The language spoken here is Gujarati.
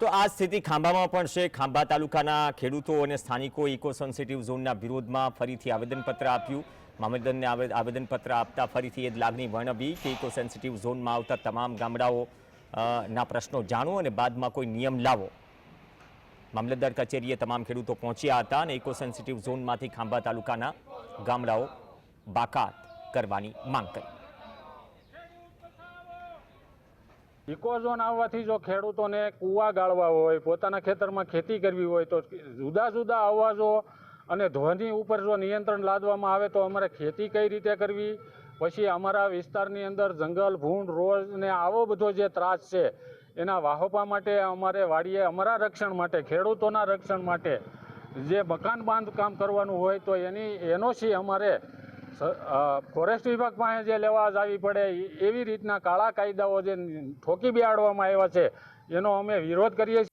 તો આ સ્થિતિ ખાંભામાં પણ છે. ખાંભા તાલુકાના ખેડૂતો અને સ્થાનિકો ઇકો સેન્સિટિવ ઝોનના વિરોધમાં ફરીથી આવેદનપત્ર આપ્યું. મામલતદારને આવે- આવેદનપત્ર આપતા ફરીથી એ લાગણી વર્ણવી કે ઇકો સેન્સિટિવ ઝોનમાં આવતા તમામ ગામડાઓ ના પ્રશ્નો જાણો અને બાદમાં કોઈ નિયમ લાવો. મામલતદાર કચેરીએ તમામ ખેડૂતો પહોંચ્યા હતા અને ઇકો સેન્સિટિવ ઝોનમાંથી ખાંભા તાલુકાના ગામડાઓ બાકાત કરવાની માંગ કરી. ઇકોઝોન આવવાથી જો ખેડૂતોને કૂવા ગાળવા હોય, પોતાના ખેતરમાં ખેતી કરવી હોય, તો જુદા જુદા અવાજો અને ધ્વનિ ઉપર જો નિયંત્રણ લાદવામાં આવે તો અમારે ખેતી કઈ રીતે કરવી? પછી અમારા વિસ્તારની અંદર જંગલ, ભૂંડ, રોજ ને આવો બધો જે ત્રાસ છે, એના વાહોપા માટે અમારે વાડીએ, અમારા રક્ષણ માટે, ખેડૂતોના રક્ષણ માટે જે મકાન બાંધકામ કરવાનું હોય તો એની એનઓસી અમારે ફોરેસ્ટ વિભાગ પાસે જે લેવા જવી પડે એવી રીતના કાળા કાયદાઓ જે ઠોકી બેહાડવામાં આવ્યા છે, એનો અમે વિરોધ કરીએ છીએ.